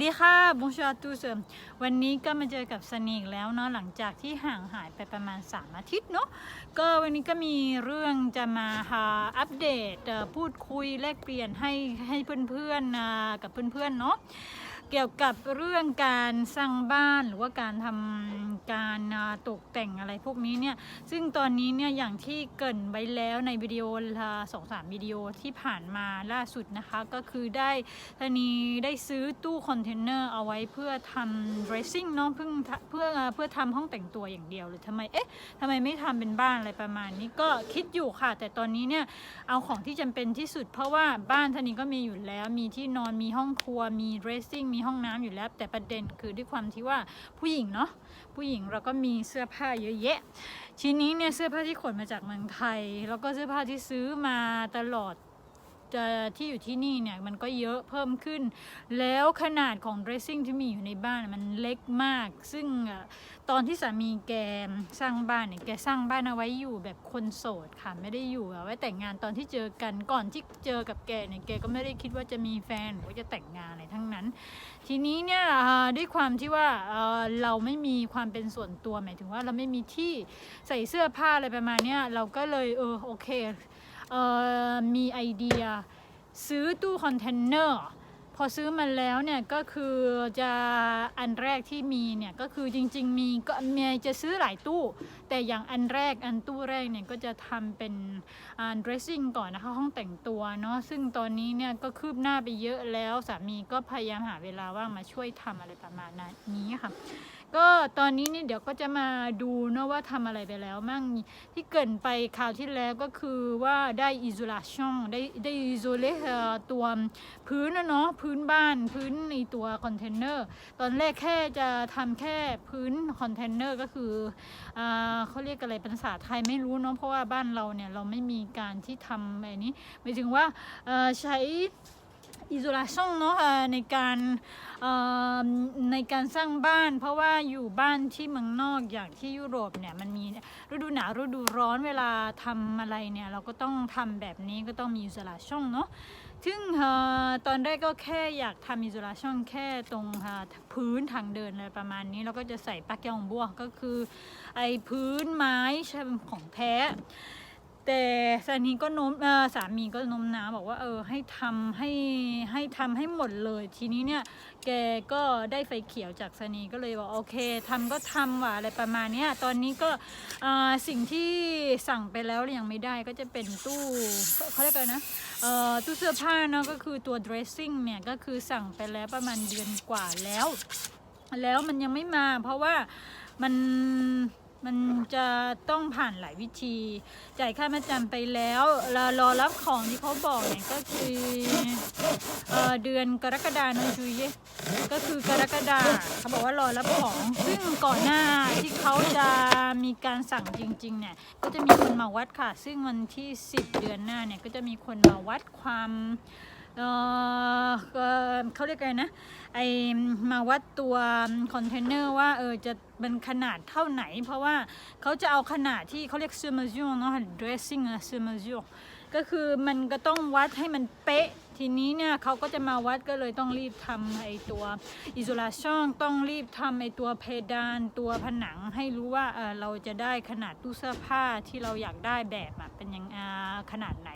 ดีค่ะบงชาตูเสริมวันนี้ก็มาเจอกับสนีกแล้วเนาะหลังจากที่ห่างหายไปประมาณ 3 อาทิตย์เนาะก็วันนี้ก็มีเรื่องจะมาหาอัปเดตพูดคุยแลกเปลี่ยนให้ให้เพื่อนๆกับเพื่อนๆเนาะ เกี่ยวกับเรื่องการสร้างบ้านหรือว่าการทำการตกแต่งอะไรพวกนี้เนี่ยซึ่งตอนนี้เนี่ยอย่างที่เกินไว้แล้วในวิดีโอละสองสามวิดีโอที่ผ่านมาล่าสุดนะคะ ก็คือได้ธนีได้ซื้อตู้คอนเทนเนอร์เอาไว้เพื่อทำ dressing เนาะเพื่อเพื่อเพื่อทำห้องแต่งตัวอย่างเดียวเลยทำไมเอ๊ะทำไมไม่ทำเป็นบ้านอะไรประมาณนี้ก็คิดอยู่ค่ะ แต่ตอนนี้เนี่ยเอาของที่จำเป็นที่สุด เพราะว่าบ้านธนีก็มีอยู่แล้วมีที่นอนมีห้องครัวมี dressing มีห้องน้ำอยู่แล้ว แต่ประเด็นคือด้วยความที่ว่าผู้หญิงเนาะผู้หญิงเราก็มีเสื้อผ้าเยอะแยะ ทีนี้เนี่ยเสื้อผ้าที่ขนมาจากเมืองไทย แล้วก็เสื้อผ้าที่ซื้อมาตลอด ที่อยู่ที่นี่เนี่ยมันก็เยอะเพิ่มขึ้น แล้วขนาดของ dressing ที่มีอยู่ในบ้านมันเล็กมาก ซึ่งตอนที่สามีแกสร้างบ้านเนี่ยแกสร้างบ้านเอาไว้อยู่แบบคนโสดค่ะไม่ได้อยู่เอาไว้แต่งงานตอนที่เจอกันก่อนที่เจอกับแกเนี่ยแกก็ไม่ได้คิดว่าจะมีแฟนหรือว่าจะแต่งงานอะไรทั้งนั้น ทีนี้เนี่ยด้วยความที่ว่าเราไม่มีความเป็นส่วนตัวหมายถึงว่าเราไม่มีที่ใส่เสื้อผ้าอะไรประมาณเนี้ยเราก็เลยเออโอเค มีไอเดีย ซื้อตู้คอนเทนเนอร์พอซื้อมาแล้วเนี่ยก็คือจะอันแรกที่มีเนี่ยก็คือจริงๆมีก็เมียจะซื้อหลายตู้ แต่อย่างอันแรกอันตู้แรกเนี่ยก็จะทำเป็นอ่า dressing ก่อนนะคะห้องแต่งตัวเนาะซึ่งตอนนี้เนี่ยก็คืบหน้าไปเยอะแล้วสามีก็พยายามหาเวลาว่างมาช่วยทำอะไรประมาณนี้ค่ะ ก็ตอนนี้เนี่ยเดี๋ยวก็จะมาดูเนาะว่าทำอะไรไปแล้วมั่งที่เกินไปคราวที่แล้วก็คือว่าได้ isolation ได้ได้อิโซเลตัวพื้นนะเนาะพื้นบ้านพื้นในตัวคอนเทนเนอร์ตอนแรกแค่จะทำแค่พื้นคอนเทนเนอร์ก็คืออ่าเขาเรียกอะไรเป็นภาษาไทยไม่รู้เนาะเพราะว่าบ้านเราเนี่ยเราไม่มีการที่ทำแบบนี้หมายถึงว่าใช้ isolation เนาะเอ่อในการในการสร้างบ้าน เพราะว่าอยู่บ้านที่เมืองนอกอย่างที่ยุโรปเนี่ยมันมีฤดูหนาวฤดูร้อนเวลาทำอะไรเนี่ยเราก็ต้องทำแบบนี้ก็ต้องมี isolation เนาะซึ่งตอนแรกก็แค่อยากทำ isolation แค่ตรงเอ่อพื้นทางเดินอะไรประมาณนี้แล้วก็จะใส่ปากแกงบัวก็คือไอพื้นไม้ใช่ของแท้ แต่สามีก็โน้มสามีก็โน้มน้าวบอกว่าเออให้ทำให้ให้ทำให้หมดเลย ทีนี้เนี่ยแกก็ได้ไฟเขียวจากสานีก็เลยบอกโอเคทำก็ทำว่ะอะไรประมาณเนี้ยตอนนี้ก็สิ่งที่สั่งไปแล้วยังไม่ได้ก็จะเป็นตู้เขาเรียกอะไรนะตู้เสื้อผ้าเนาะก็คือตัว dressing เนี่ยก็คือสั่งไปแล้วประมาณเดือนกว่าแล้ว แล้วมันยังไม่มาเพราะว่ามัน มันจะต้องผ่านหลายวิธี จ่ายค่ามาจำไปแล้วรอรอรับของที่เขาบอกเนี่ยก็คือเออเดือนกรกฎาคมจุยเยก็คือกรกฎาเขาบอกว่ารอรับของ ซึ่งก่อนหน้าที่เขาจะมีการสั่งจริง ๆ เนี่ย ก็จะมีคนมาวัดค่ะ ซึ่งวันที่ 10 เดือนหน้าเนี่ยก็จะมีคนมาวัดความ เขาเรียกอะไรนะ ไอมาวัดตัวคอนเทนเนอร์ว่าเออจะเป็นขนาดเท่าไหน เพราะว่าเขาจะเอาขนาดที่เขาเรียก sur mesure เนาะ dressing อะ sur mesure ก็คือมันก็ต้องวัดให้มันเป๊ะ ทีนี้เนี่ยเขาก็จะมาวัดก็เลยต้องรีบทำไอตัว isolation ต้องรีบทำไอตัวเพดานตัวผนังให้รู้ว่าเออเราจะได้ขนาดตู้เสื้อผ้าที่เราอยากได้แบบอะเป็นยังอ่าขนาดไหน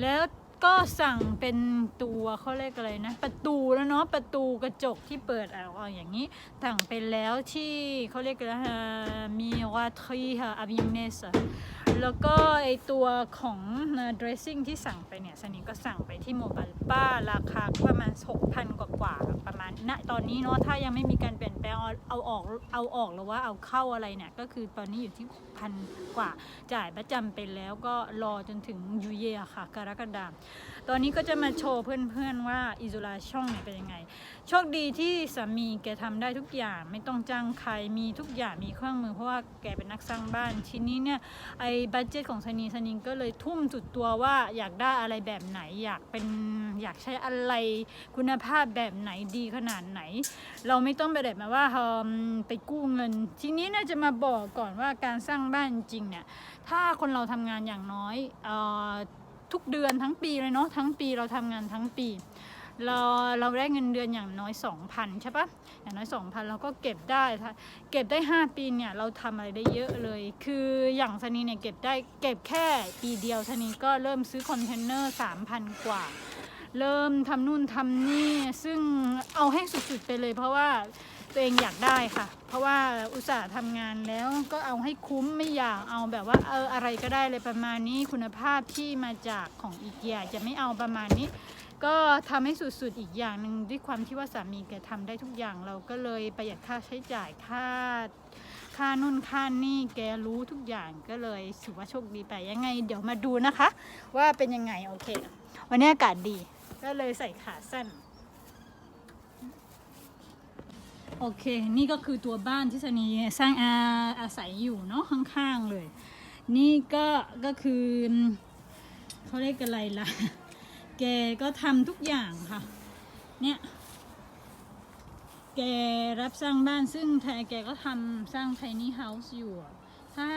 แล้ว ก็สั่งเป็นตัวเขาเรียกอะไรนะ ประตูแล้วเนาะประตูกระจกที่เปิดออกอย่างนี้สั่งไปแล้วที่เขาเรียกอะไรมีวาทรีค่ะอาบิเมส แล้วก็ไอตัวของ dressing ที่สั่งไปเนี่ยสนิก็สั่งไปที่โมบัลป้าราคาประมาณ 6,000 กว่ากว่าประมาณณตอนนี้เนาะถ้ายังไม่มีการเปลี่ยนแปลงเอาออกเอาออกหรือว่าเอาเข้าอะไรเนี่ย ก็คือตอนนี้อยู่ที่พันกว่าจ่ายประจำไปแล้วก็รอจนถึงยูเยค่ะ กรกฎาคมตอนนี้ก็จะมาโชว์เพื่อนๆว่าอิ o ลาช่องเนี่ยเป็นยังไง โชคดีที่สามีแกทำได้ทุกอย่างไม่ต้องจ้างใครมีทุกอย่างมีเครื่องมือเพราะว่าแกเป็นนักสร้างบ้านทีนี้เนี่ยไอบัตเจตของสนีสนิงก็เลยทุ่มสุดตัวว่าอยากได้อะไรแบบไหน อยากเป็นอยากใช้อะไรคุณภาพแบบไหนดีขนาดไหน เราไม่ต้องไปแบบมาว่าเอิ่มไปกู้เงิน ทีนี้น่าจะมาบอกก่อนว่าการสร้างบ้านจริงเนี่ยถ้าคนเราทำงานอย่างน้อยออทุกเดือนทั้งปีเลยเนาะทั้งปีเราทำงานทั้งปี เราเราได้เงินเดือนอย่างน้อย 2,000 ใช่ปะอย่างน้อย 2,000 เราก็เก็บได้ เก็บได้ 5 ปีเนี่ยเราทำอะไรได้เยอะเลย คืออย่างสนีเนี่ยเก็บได้เก็บแค่ปีเดียวสนีก็เริ่มซื้อคอนเทนเนอร์ 3,000 กว่า เริ่มทำนู่นทำนี่ ซึ่งเอาให้สุดๆไปเลยเพราะว่าตัวเองอยากได้ค่ะ เพราะว่าอุตส่าห์ทำงานแล้วก็เอาให้คุ้มไม่อยากเอาแบบว่าเอออะไรก็ได้เลยประมาณนี้คุณภาพที่มาจากของอีเกียจะไม่เอาประมาณนี้ ก็ทำให้สุดๆอีกอย่างหนึ่งด้วยความที่ว่าสามีแกทำได้ทุกอย่างเราก็เลยประหยัดค่าใช้จ่ายค่าค่านู่นค่านี่แกรู้ทุกอย่างก็เลยถือว่าโชคดีไปยังไง เดี๋ยวมาดูนะคะ ว่าเป็นยังไงโอเค วันนี้อากาศดี ก็เลยใส่ขาสั้นโอเค นี่ก็คือตัวบ้านที่สนีสร้างอาอาศัยอยู่เนาะข้างๆเลย นี่ก็ก็คือเขาเรียกอะไรล่ะ แกก็ทำทุกอย่างค่ะ เนี่ย แกรับสร้างบ้านซึ่งแทแกก็ทำสร้าง tiny house อยู่ ถ้า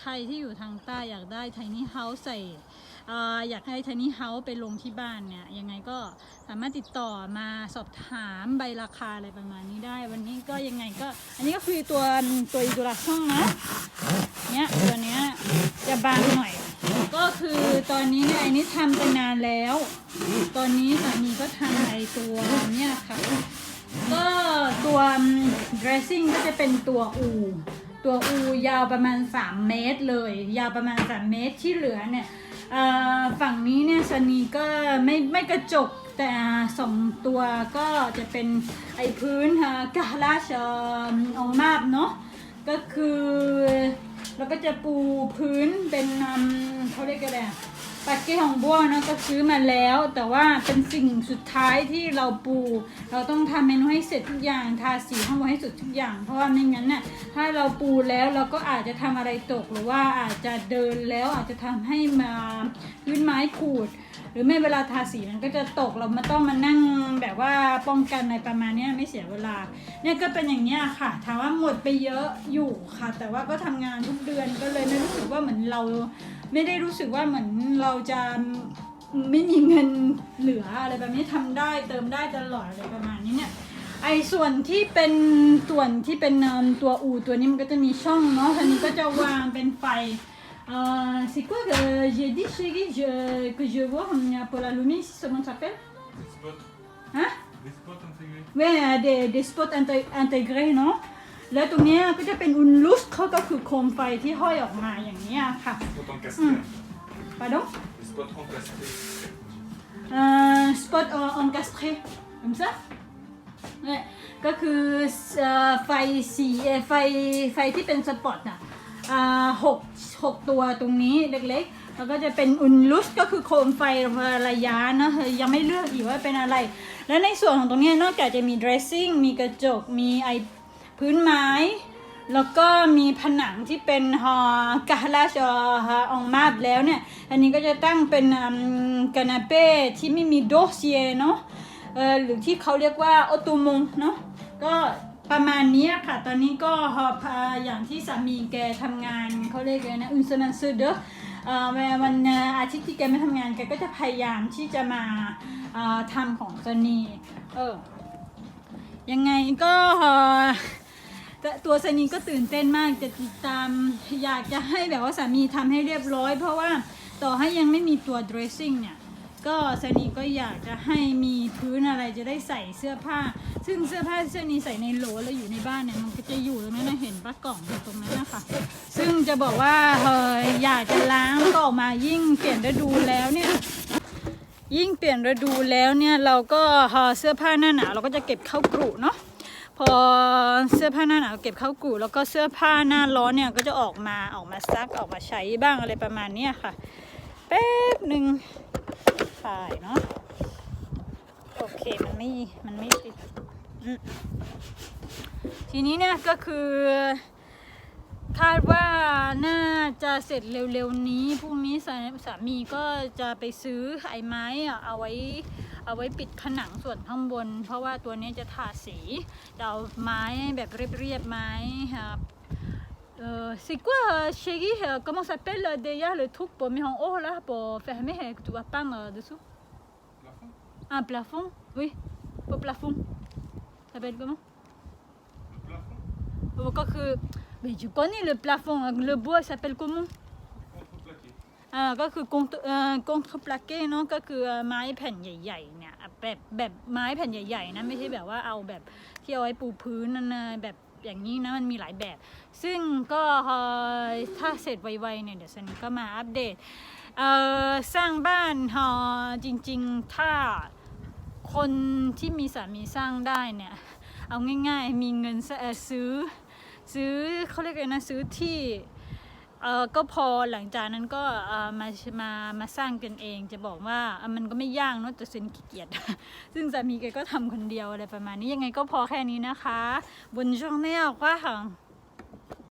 ใครที่อยู่ทางใต้อยากได้ tiny house ใส่อ่อยากให้ tiny house ไปลงที่บ้านเนี่ย ยังไงก็สามารถติดต่อมาสอบถามใบราคาอะไรประมาณนี้ได้ วันนี้ก็ยังไงก็ อันนี้ก็คือตัวตัวอีตัวละช่องนะ เนี่ยตัวเนี้ยจะบางหน่อย ตอนนี้เนี่ยไอ้นี่ทำไปนานแล้ว ตอนนี้สามีก็ทำไอ้ตัวเนี่ยค่ะ ก็ตัว dressing ก็จะเป็นตัวอูตัวอูยาวประมาณ 3 เมตรเลย ยาวประมาณ 3 เมตรที่เหลือเนี่ยฝั่งนี้เนี่ยชนีก็ไม่ไม่กระจกแต่สองตัวก็จะเป็นไอพื้นฮะกาลาชอองมาบเนาะก็คือเราก็จะปูพื้นเป็นเขาเรียกกันอะไรอะ ปากเก้ของบัวเนอะก็ซื้อมาแล้ว แต่ว่าเป็นสิ่งสุดท้ายที่เราปู เราต้องทำเมนูให้เสร็จทุกอย่างทาสีข้างบนให้สุดทุกอย่าง เพราะว่าไม่งั้นน่ะถ้าเราปูแล้วเราก็อาจจะทำอะไรตกหรือว่าอาจจะเดินแล้วอาจจะทำให้มาพื้นไม้ขูด หรือไม่เวลาทาสีมันก็จะตกเราไม่ต้องมานั่งแบบว่าป้องกันอะไรประมาณนี้ไม่เสียเวลา เนี่ยก็เป็นอย่างเนี้ยค่ะถามว่าหมดไปเยอะอยู่ค่ะ แต่ว่าก็ทำงานทุกเดือนก็เลยไม่รู้สึกว่าเหมือนเรา ไม่ได้รู้สึกว่าเหมือนเราจะไม่มีเงินเหลืออะไรแบบนี้ทำได้เติมได้ตลอดอะไรประมาณนี้เนี่ยไอส่วนที่เป็นส่วนที่เป็นเอิ่มตัวอูตัวนี้มันก็จะมีช่องเนาะทีนี้ก็จะวางเป็นไฟเอ่อ c'est quoi que j'ai dit chérie je, que je vois hum, pour l'allumer ici comment ça s'appelle Des spots. Hein Des spots intégrés. เว้ยเดเดสปอตอันเตอันเตเกรเนาะแล้วตรงเนี้ยก็จะเป็นอุนลุสเขาก็คือโคมไฟที่ห้อยออกมาอย่างเนี้ยค่ะ Des spots encastrés. Hmm. pardon Des spots encastrés. euh, spot euh, encastré comme ça เนี่ยก็คือเอ่อไฟสีเอ่อไฟไฟที่เป็นสปอตอะอ่าหกหกตัวตรงนี้เล็กๆ แล้วก็จะเป็นอุนลุสก็คือโคมไฟระยะเนอะยังไม่เลือกอีกว่าเป็นอะไร แล้วในส่วนของตรงเนี้ยนอกจากจะมี dressing มีกระจก มีไอ พื้นไม้ แล้วก็มีผนังที่เป็นฮอกาลาชอฮอองมาบแล้วเนี่ย อันนี้ก็จะตั้งเป็นกานาเป้ที่ไม่มีโดเซียเนาะหรือที่เขาเรียกว่าออโตมงเนาะก็ประมาณนี้ค่ะ ตอนนี้ก็ฮอพาอย่างที่สามีแกทำงานเขาเรียกไงนะอุนสนันซูเดอเอ่อวันอาทิตย์ที่แกไม่ทำงานแกก็จะพยายามที่จะมาเอ่อทำของสนีเออยังไงก็เอ่อแตัวสนีก็ตื่นเต้นมากจะติดตามอยากจะให้แบบว่าสามีทำให้เรียบร้อย เพราะว่าต่อให้ยังไม่มีตัว dressing เนี่ยก็สนีก็อยากจะให้มีพื้นอะไรจะได้ใส่เสื้อผ้า ซึ่งเสื้อผ้าที่สนีใส่ในโหลแล้วอยู่ในบ้านเนี่ยมันก็จะอยู่ตรงนั้นนะเห็นปะกล่องอยู่ตรงนั้นนะคะซึ่งจะบอกว่าเอออยากจะล้างก็ออกมายิ่งเปลี่ยนฤดูแล้วเนี่ยยิ่งเปลี่ยนฤดูแล้วเนี่ยเราก็เอ่อเสื้อผ้าหน้าหนาวเราก็จะเก็บเข้ากรุเนาะ พอเสื้อผ้าหน้าหนาวเก็บเข้ากรุแล้วก็เสื้อผ้าหน้าร้อนเนี่ยก็จะออกมาออกมาซักออกมาใช้บ้างอะไรประมาณเนี้ยค่ะแป๊บหนึ่งถ่ายเนาะโอเคมันไม่มันไม่ติดทีนี้เนี่ยก็คือคาดว่าน่าจะเสร็จเร็วๆนี้พรุ่งนี้สามีก็จะไปซื้อไอ้ไม้อะเอาไว้ เอาไว้ปิดผนังส่วนข้างบน เพราะว่าตัวนี้จะทาสีจะเอาไม้แบบเรียบๆไม้ครับเออ c'est quoi euh, chérie euh, comment s'appelle euh, déjà le truc pour mettre en haut là pour fermer euh, que tu vas peindre euh, dessous La fin Un plafond Oui. Au plafond. Ça s'appelle comment Le plafond Oh, Quand que... Mais tu connais le plafond, hein, le bois s'appelle comment ก็คือ contre เอ่อ contreplaqué เนาะก็คือไม้แผ่นใหญ่ๆเนี่ยแบบแบบไม้แผ่นใหญ่ๆนะไม่ใช่แบบว่าเอาแบบที่เอาไว้ปูพื้นนั่นนะแบบอย่างนี้นะมันมีหลายแบบ ซึ่งก็เอ่อถ้าเสร็จไวๆเนี่ยเดี๋ยวซันก็มาอัปเดตเอ่อสร้างบ้านเอ่อจริงๆถ้าคนที่มีสามีสร้างได้เนี่ยเอาง่ายๆมีเงินซื้อซื้อเขาเรียกอะไรนะซื้อที่ ออก็พอหลังจากนั้นก็เออมามามาสร้างกันเอง จะบอกว่าอะมันก็ไม่ยากเนาะแต่เซนขี้เกียจ ซึ่งสามีแกก็ทำคนเดียวอะไรประมาณนี้ยังไงก็พอแค่นี้นะคะบนช่วงนี้ว่า